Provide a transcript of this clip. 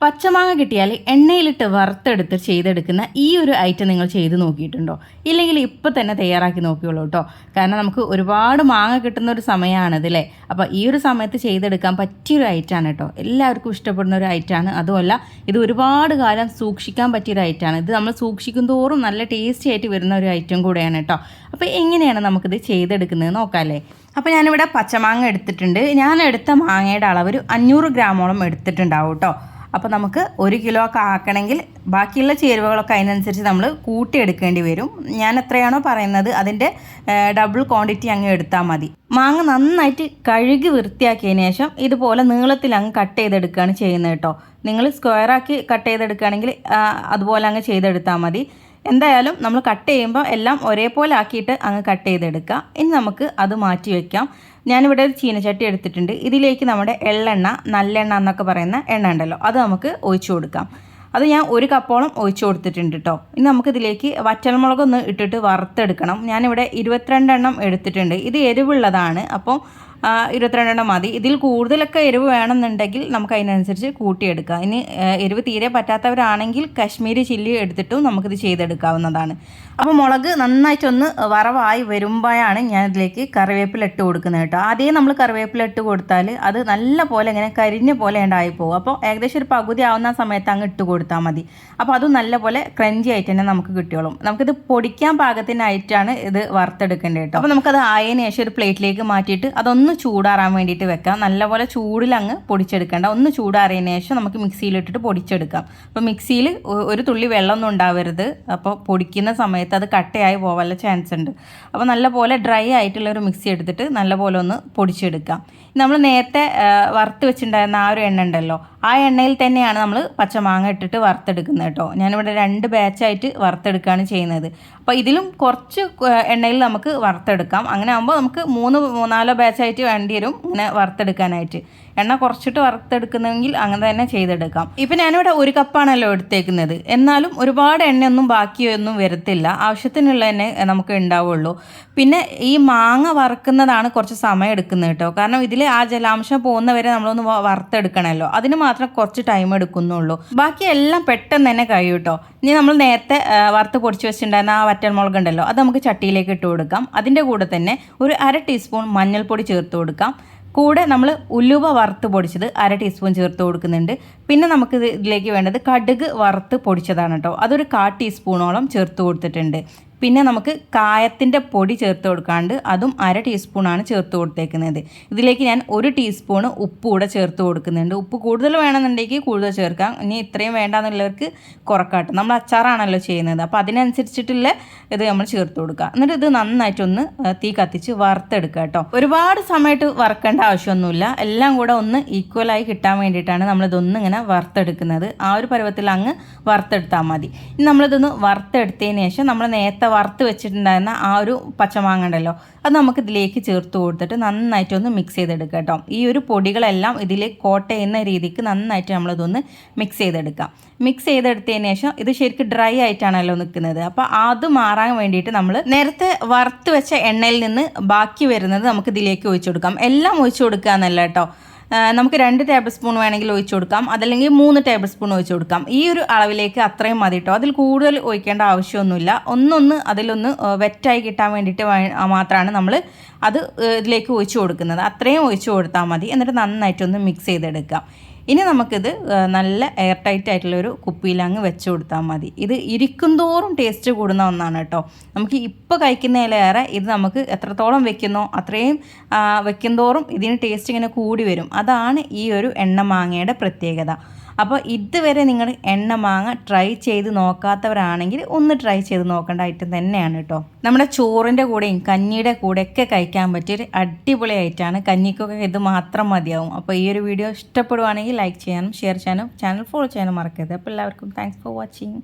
പച്ചമാങ്ങ കിട്ടിയാൽ എണ്ണയിലിട്ട് വറുത്തെടുത്ത് ചെയ്തെടുക്കുന്ന ഈ ഒരു ഐറ്റം നിങ്ങൾ ചെയ്ത് നോക്കിയിട്ടുണ്ടോ? ഇല്ലെങ്കിൽ ഇപ്പം തന്നെ തയ്യാറാക്കി നോക്കിയോളൂ കേട്ടോ കാരണം നമുക്ക് ഒരുപാട് മാങ്ങ കിട്ടുന്ന ഒരു സമയമാണിത് അല്ലേ അപ്പോൾ ഈ ഒരു സമയത്ത് ചെയ്തെടുക്കാൻ പറ്റിയൊരു ഐറ്റമാണ് കേട്ടോ എല്ലാവർക്കും ഇഷ്ടപ്പെടുന്ന ഒരു ഐറ്റമാണ് അതുമല്ല ഇത് ഒരുപാട് കാലം സൂക്ഷിക്കാൻ പറ്റിയൊരു ഐറ്റമാണ് ഇത് നമ്മൾ സൂക്ഷിക്കും തോറും നല്ല ടേസ്റ്റി ആയിട്ട് വരുന്ന ഒരു ഐറ്റം കൂടെയാണ് കേട്ടോ അപ്പോൾ എങ്ങനെയാണ് നമുക്കിത് ചെയ്തെടുക്കുന്നത് നോക്കാമല്ലേ അപ്പോൾ ഞാനിവിടെ പച്ചമാങ്ങ എടുത്തിട്ടുണ്ട്. ഞാൻ എടുത്ത മാങ്ങയുടെ അളവ് ഒരു അഞ്ഞൂറ് ഗ്രാമോളം എടുത്തിട്ടുണ്ടാവും കേട്ടോ അപ്പോൾ നമുക്ക് ഒരു കിലോ ഒക്കെ ആക്കണമെങ്കിൽ ബാക്കിയുള്ള ചേരുവകളൊക്കെ അതിനനുസരിച്ച് നമ്മൾ കൂട്ടിയെടുക്കേണ്ടി വരും. ഞാൻ എത്രയാണോ പറയുന്നത് അതിന്റെ ഡബിൾ ക്വാണ്ടിറ്റി അങ്ങ് എടുത്താൽ മതി. മാങ്ങ നന്നായിട്ട് കഴുകി വൃത്തിയാക്കിയതിന് ശേഷം ഇതുപോലെ നീളത്തിൽ അങ്ങ് കട്ട് ചെയ്തെടുക്കുകയാണ് ചെയ്യുന്നത് കേട്ടോ. നിങ്ങൾ സ്ക്വയറാക്കി കട്ട് ചെയ്തെടുക്കുകയാണെങ്കിൽ അതുപോലെ അങ്ങ് ചെയ്തെടുത്താൽ മതി. എന്തായാലും നമ്മൾ കട്ട് ചെയ്യുമ്പോൾ എല്ലാം ഒരേപോലെ ആക്കിയിട്ട് അങ്ങ് കട്ട് ചെയ്തെടുക്കുക. ഇനി നമുക്ക് അത് മാറ്റി വയ്ക്കാം ഞാനിവിടെ ഒരു ചീനച്ചട്ടി എടുത്തിട്ടുണ്ട്. ഇതിലേക്ക് നമ്മുടെ എള്ളെണ്ണ നല്ലെണ്ണ എന്നൊക്കെ പറയുന്ന എണ്ണ ഉണ്ടല്ലോ അത് നമുക്ക് ഒഴിച്ചു കൊടുക്കാം. അത് ഞാൻ ഒരു കപ്പോളം ഒഴിച്ചു കൊടുത്തിട്ടുണ്ട് കേട്ടോ ഇനി നമുക്കിതിലേക്ക് വറ്റൽമുളകൊന്ന് ഇട്ടിട്ട് വറുത്തെടുക്കണം. ഞാനിവിടെ ഇരുപത്തിരണ്ടെണ്ണം എടുത്തിട്ടുണ്ട്. ഇത് എരിവുള്ളതാണ്. അപ്പോൾ ഇരുപത്തിരണ്ടെണ്ണം മതി. ഇതിൽ കൂടുതലൊക്കെ എരിവ് വേണമെന്നുണ്ടെങ്കിൽ നമുക്ക് അതിനനുസരിച്ച് കൂട്ടിയെടുക്കാം. ഇനി എരിവ് തീരെ പറ്റാത്തവരാണെങ്കിൽ കശ്മീരി ചില്ലി എടുത്തിട്ടും നമുക്കിത് ചെയ്തെടുക്കാവുന്നതാണ്. അപ്പോൾ മുളക് നന്നായിട്ടൊന്ന് വറവായി വരുമ്പോഴാണ് ഞാൻ ഇതിലേക്ക് കറിവേപ്പില ഇട്ട് കൊടുക്കുന്നത് കേട്ടോ. ആദ്യം നമ്മൾ കറിവേപ്പില ഇട്ട് കൊടുത്താൽ അത് നല്ല പോലെ ഇങ്ങനെ കരിഞ്ഞ പോലെ ഉണ്ടായി പോകും. അപ്പോൾ ഏകദേശം ഒരു പകുതി ആവുന്ന സമയത്ത് അങ്ങ് ഇട്ട് കൊടുത്താൽ മതി. അപ്പോൾ അതും നല്ല പോലെ ക്രഞ്ചി ആയിട്ട് തന്നെ നമുക്ക് കിട്ടിയോളും. നമുക്കിത് പൊടിക്കാൻ പാകത്തിനായിട്ടാണ് ഇത് വറുത്തെടുക്കേണ്ടത് കേട്ടോ. അപ്പോൾ നമുക്കത് ആയതിനു ശേഷം ഒരു പ്ലേറ്റിലേക്ക് മാറ്റിയിട്ട് അതൊന്ന് ചൂടാറാൻ വേണ്ടിയിട്ട് വെക്കാം. നല്ലപോലെ ചൂടിൽ അങ്ങ് പൊടിച്ചെടുക്കേണ്ട. ഒന്ന് ചൂടാറിയതിന് ശേഷം നമുക്ക് മിക്സിയിലിട്ടിട്ട് പൊടിച്ചെടുക്കാം. അപ്പോൾ മിക്സിയിൽ ഒരു തുള്ളി വെള്ളമൊന്നും ഉണ്ടാവരുത്. അപ്പോൾ പൊടിക്കുന്ന സമയത്ത് അത് കട്ടയായി പോകാനുള്ള ചാൻസ് ഉണ്ട്. അപ്പോൾ നല്ലപോലെ ഡ്രൈ ആയിട്ടുള്ള ഒരു മിക്സി എടുത്തിട്ട് നല്ലപോലെ ഒന്ന് പൊടിച്ചെടുക്കാം. നമ്മൾ നേരത്തെ വറുത്ത് വെച്ചിട്ടുണ്ടായിരുന്ന ആ ഒരു എണ്ണ ഉണ്ടല്ലോ ആ എണ്ണയിൽ തന്നെയാണ് നമ്മൾ പച്ചമാങ്ങ ഇട്ടിട്ട് വറുത്തെടുക്കുന്നത് കേട്ടോ. ഞാനിവിടെ രണ്ട് ബാച്ചായിട്ട് വറുത്തെടുക്കുകയാണ് ചെയ്യുന്നത്. അപ്പോൾ ഇതിലും കുറച്ച് എണ്ണയിൽ നമുക്ക് വറുത്തെടുക്കാം. അങ്ങനെ ആകുമ്പോൾ നമുക്ക് മൂന്ന് മൂന്നാലോ ബാച്ചായിട്ട് വേണ്ടി വരും ഇങ്ങനെ വറുത്തെടുക്കാനായിട്ട്. എണ്ണ കുറച്ചിട്ട് വറുത്തെടുക്കുന്നെങ്കിൽ അങ്ങനെ തന്നെ ചെയ്തെടുക്കാം. ഇപ്പം ഞാനിവിടെ ഒരു കപ്പാണല്ലോ എടുത്തേക്കുന്നത്. എന്നാലും ഒരുപാട് എണ്ണയൊന്നും ബാക്കിയൊന്നും വരത്തില്ല. ആവശ്യത്തിനുള്ള തന്നെ നമുക്ക് ഉണ്ടാവുള്ളൂ. പിന്നെ ഈ മാങ്ങ വറുക്കുന്നതാണ് കുറച്ച് സമയം എടുക്കുന്നത് കേട്ടോ. കാരണം ഇതിൽ ആ ജലാംശം പോകുന്നവരെ നമ്മളൊന്ന് വറുത്തെടുക്കണമല്ലോ അതിന് മാത്രം കുറച്ച് ടൈം എടുക്കുന്നുള്ളൂ. ബാക്കി എല്ലാം പെട്ടെന്ന് തന്നെ കഴിയും കേട്ടോ. ഇനി നമ്മൾ നേരത്തെ വറുത്ത് പൊടിച്ച് വെച്ചിട്ടുണ്ടായിരുന്ന ആ വറ്റൽമുളക് ഉണ്ടല്ലോ അത് നമുക്ക് ചട്ടിയിലേക്ക് ഇട്ട് കൊടുക്കാം. അതിന്റെ കൂടെ തന്നെ ഒരു അര ടീസ്പൂൺ മഞ്ഞൾപ്പൊടി ചേർത്ത് കൊടുക്കാം. കൂടെ നമ്മൾ ഉലുവ വറുത്ത് പൊടിച്ചത് അര ടീസ്പൂൺ ചേർത്ത് കൊടുക്കുന്നുണ്ട്. പിന്നെ നമുക്ക് ഇതിലേക്ക് വേണ്ടത് കടുക് വറുത്ത് പൊടിച്ചതാണ് കേട്ടോ. അതൊരു കാ ടീസ്പൂണോളം ചേർത്ത് കൊടുത്തിട്ടുണ്ട്. പിന്നെ നമുക്ക് കായത്തിന്റെ പൊടി ചേർത്ത് കൊടുക്കാണ്ട് അതും അര ടീസ്പൂണാണ് ചേർത്ത് കൊടുത്തേക്കുന്നത്. ഇതിലേക്ക് ഞാൻ ഒരു ടീസ്പൂണ് ഉപ്പ് കൂടെ ചേർത്ത് കൊടുക്കുന്നുണ്ട്. ഉപ്പ് കൂടുതൽ വേണമെന്നുണ്ടെങ്കിൽ കൂടുതൽ ചേർക്കാം. ഇനി ഇത്രയും വേണ്ടാന്നുള്ളവർക്ക് കുറക്കാട്ടെ. നമ്മൾ അച്ചാറാണല്ലോ ചെയ്യുന്നത്. അപ്പോൾ അതിനനുസരിച്ചിട്ടുള്ള ഇത് നമ്മൾ ചേർത്ത് കൊടുക്കുക. എന്നിട്ട് ഇത് നന്നായിട്ടൊന്ന് തീ കത്തിച്ച് വറുത്തെടുക്കുക കേട്ടോ. ഒരുപാട് സമയത്ത് വറുക്കേണ്ട ആവശ്യമൊന്നുമില്ല. എല്ലാം കൂടെ ഒന്ന് ഈക്വലായി കിട്ടാൻ വേണ്ടിയിട്ടാണ് നമ്മളിതൊന്ന് ഇങ്ങനെ വറുത്തെടുക്കുന്നത്. ആ ഒരു പരുവത്തിൽ അങ്ങ് വറുത്തെടുത്താൽ മതി. ഇനി നമ്മളിതൊന്ന് വറുത്തെടുത്തതിന് ശേഷം നമ്മൾ നേരത്തെ വറുത്ത് വെച്ചിട്ടുണ്ടായിരുന്ന ആ ഒരു പച്ചമാങ്ങ ഉണ്ടല്ലോ അത് നമുക്ക് ഇതിലേക്ക് ചേർത്ത് കൊടുത്തിട്ട് നന്നായിട്ടൊന്ന് മിക്സ് ചെയ്തെടുക്കുക കേട്ടോ. ഈ ഒരു പൊടികളെല്ലാം ഇതിൽ കോട്ട് ചെയ്യുന്ന രീതിക്ക് നന്നായിട്ട് നമ്മളിതൊന്ന് മിക്സ് ചെയ്തെടുക്കാം. മിക്സ് ചെയ്തെടുത്തതിന് ശേഷം ഇത് ശരിക്കും ഡ്രൈ ആയിട്ടാണല്ലോ നിൽക്കുന്നത്. അപ്പോൾ അത് മാറാൻ വേണ്ടിയിട്ട് നമ്മൾ നേരത്തെ വറുത്ത് വെച്ച എണ്ണയിൽ നിന്ന് ബാക്കി വരുന്നത് നമുക്ക് ഇതിലേക്ക് ഒഴിച്ചു കൊടുക്കാം. എല്ലാം ഒഴിച്ചു കൊടുക്കുക എന്നല്ല കേട്ടോ. നമുക്ക് രണ്ട് ടേബിൾ സ്പൂൺ വേണമെങ്കിൽ ഒഴിച്ചു കൊടുക്കാം. അതല്ലെങ്കിൽ മൂന്ന് ടേബിൾ സ്പൂൺ ഒഴിച്ചു കൊടുക്കാം. ഈ ഒരു അളവിലേക്ക് അത്രയും മതി കേട്ടോ അതിൽ കൂടുതൽ ഒഴിക്കേണ്ട ആവശ്യമൊന്നുമില്ല. ഒന്നൊന്ന് അതിലൊന്ന് വെറ്റായി കിട്ടാൻ വേണ്ടിയിട്ട് മാത്രമാണ് നമ്മൾ അത് ഇതിലേക്ക് ഒഴിച്ചു കൊടുക്കുന്നത്. അത്രയും ഒഴിച്ചു കൊടുത്താൽ മതി. എന്നിട്ട് നന്നായിട്ടൊന്ന് മിക്സ് ചെയ്തെടുക്കാം. ഇനി നമുക്കിത് നല്ല എയർ ടൈറ്റ് ആയിട്ടുള്ള ഒരു കുപ്പിയിൽ അങ്ങ് വെച്ച് കൊടുത്താൽ മതി. ഇത് ഇരിക്കും തോറും ടേസ്റ്റ് കൂടുന്ന ഒന്നാണ് കേട്ടോ. നമുക്ക് ഇപ്പോൾ കഴിക്കുന്നതിലേറെ ഇത് നമുക്ക് എത്രത്തോളം വെക്കുന്നോ അത്രയും വെക്കുന്തോറും വെക്കും തോറും ഇതിന് ടേസ്റ്റ് ഇങ്ങനെ കൂടി വരും. അതാണ് ഈ ഒരു എണ്ണ മാങ്ങയുടെ പ്രത്യേകത. അപ്പോൾ ഇതുവരെ നിങ്ങൾ എണ്ണ മാങ്ങ ട്രൈ ചെയ്ത് നോക്കാത്തവരാണെങ്കിൽ ഒന്ന് ട്രൈ ചെയ്ത് നോക്കേണ്ട ഐറ്റം തന്നെയാണ് കേട്ടോ നമ്മുടെ ചോറിന്റെ കൂടെയും കഞ്ഞിയുടെ കൂടെയൊക്കെ കഴിക്കാൻ പറ്റിയൊരു അടിപൊളി ഐറ്റമാണ് കഞ്ഞിക്കൊക്കെ ഇത് മാത്രം മതിയാവും. അപ്പോൾ ഈ ഒരു വീഡിയോ ഇഷ്ടപ്പെടുവാണെങ്കിൽ ലൈക്ക് ചെയ്യാനും ഷെയർ ചെയ്യാനും ചാനൽ ഫോളോ ചെയ്യാനും മറക്കരുത്. അപ്പോൾ എല്ലാവർക്കും താങ്ക്സ് ഫോർ വാച്ചിങ്